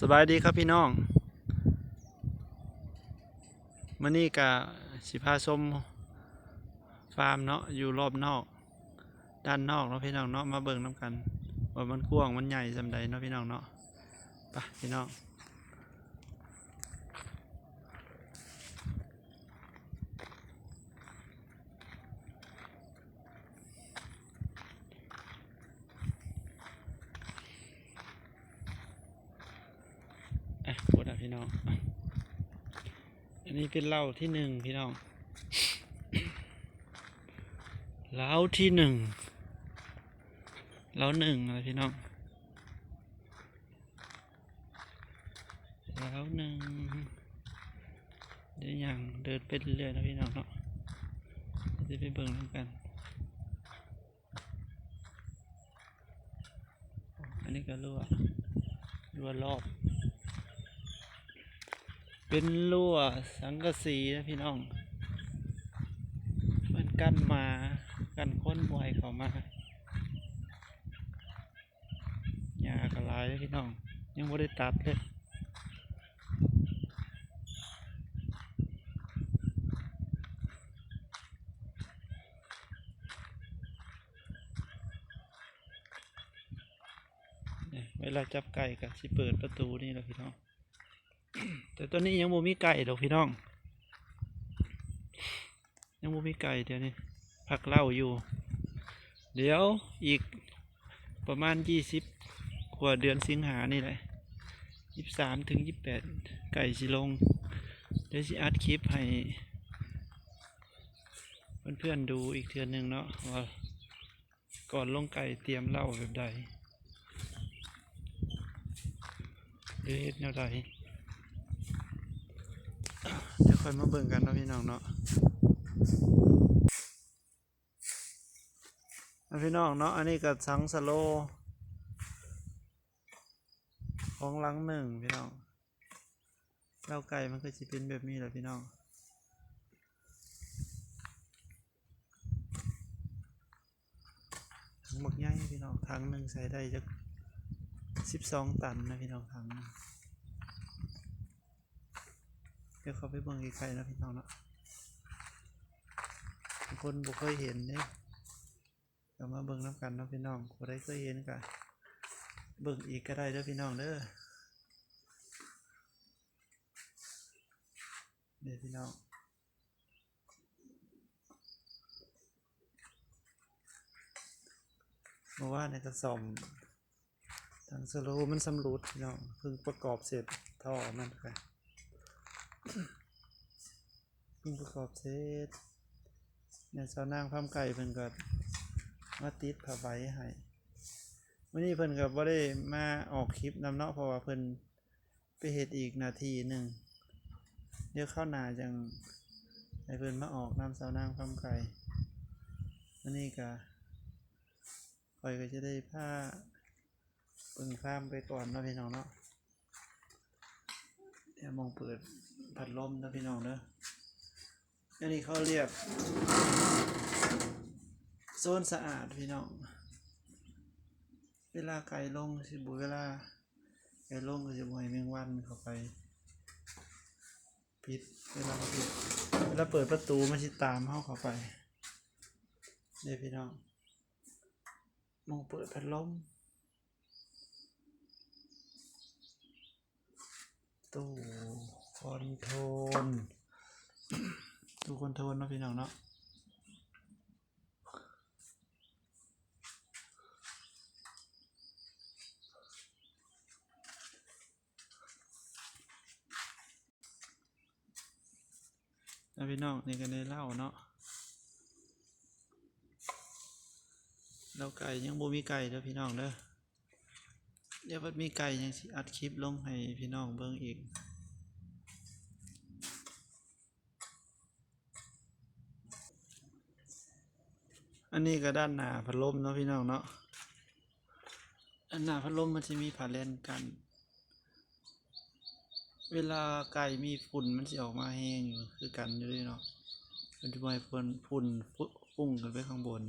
สบายดีครับพี่น้องมื่อนี้กะสิพาชมฟาร์มเนาะอยู่รอบนอก ด้านนอกเนาะพี่น้องเนาะมาเบิ่งน้ำกันว่ามันกว้างมันใหญ่สำใดเนาะพี่น้องเนาะไปพี่น้องอะพูดอะพี่ น้อง อันนี้เป็นเหล้าที่หนึ่งพี่น้องเหล้าที่หนึ่งแล้วหนึ่งอะไรพี่น้องแล้วหนึ่งเดี๋ยวอย่างเดินไปเรื่อยๆนะพี่น้องเนาะจะไปเบิ่งน้ำกัน อันนี้ก็รั่วรั่วรอบ เป็นรั่วสังกะสีนะพี่น้อง มันกั้นมากันค้นบวยเขามาหญ้ากระลายเลยพี่น้อง ยังไม่ได้ตัดเลยเวลาจับไก่ก็สิเปิดประตูนี่แหละพี่น้อง แต่ตอนนี้ยังบ่มีไก่ดอกพี่น้อง ยังบ่มีไก่เดี๋ยวนี้พักเล่าอยู่ เดี๋ยวอีกประมาณยี่สิบกว่าเดือนสิงหานี่แหละยี่สามถึงยี่แปดไก่สิลง เดี๋ยวสิอัดคลิปให้ เพื่อนๆดูอีกเทือนหนึ่งเนาะว่าก่อนลงไก่เตรียมเล้าแบบใดหรือเฮ็ดแนวใด ค่อยมาเบิ่งกันเนาะพี่น้องเนาะพี่น้องเนาะ อันนี้ก็สังสโล ของหลังหนึ่งพี่น้องเล้าไก่มันก็จะเป็นแบบนี้แหละพี่น้องถังหมักใหญ่พี่น้องถังหนึ่งใส่ได้จะสิบสองตันนะพี่น้องถังหนึ่ง เดี๋ยวเขาไปเบิ่งอีกไก่นะพี่น้องเนาะคนบ่เคยเห็นเนี่ยก็มาเบิ่งน้ำกันเนาะพี่น้องบ่ได้เคยเห็นกันเบิ่งอีกก็ได้เด้อพี่น้องเด้อเด้อพี่น้องเมื่อวานในกระสอมทางสโลมันสำรุดพี่น้องเพิ่งประกอบเสร็จท่อมันไป พิ่งประกอบเสร็จเนี่ยสาวนางพามไก่เพิ่นก็มาติดผ้าใบให้วันนี้เพิ่นก็บ่ได้มาออกคลิปนำเนาะเพราะว่าเพิ่นไปเฮ็ดอีกนาทีหนึ่งเดี๋ยวเข้าหนาจังให้เพิ่นมาออกนำสาวนางคำไก่วันนี้ก็คอยก็จะได้ผ้าเปิงข้ามไปก่อนเนาะพี่น้องเนาะ เดี๋ยวมองเปิดพัดลมนะพี่น้องเด้ออันนี้เขาเรียกโซนสะอาดพี่น้อง เวลาไก่ลงสิบุเวลาไก่ลงก็จะบ่ให้แมงวันเข้าไปปิดเวลาปิดเวลาเปิดประตูมันสิตามเข้าเข้าไปเดี๋ยพี่น้องมองเปิดพัดลม ตู้คอนโทรลตู้คอนโทรลนาะพี่น้องเนาะแล้วพี่น้องนี่ก็ได้เล่าเนาะเราไก่ยังบ่มีไก่เด้อพี่น้องเด้อ เดี๋ยวมันมีไก่ยังสิอัดคลิปลงให้พี่น้องเบิ่งอีกอันนี้ก็ด้านหน้าพัดลมเนาะพี่น้องเนาะด้านหน้าพัดลมมันจะมีผาเลนกัน เวลาไก่มีฝุ่นมันจะออกมาแห้งคือกันอยู่ด้วยเนาะมันจะไม่ฝุ่นฝุ่นฟุ้งขึ้นไปข้างบน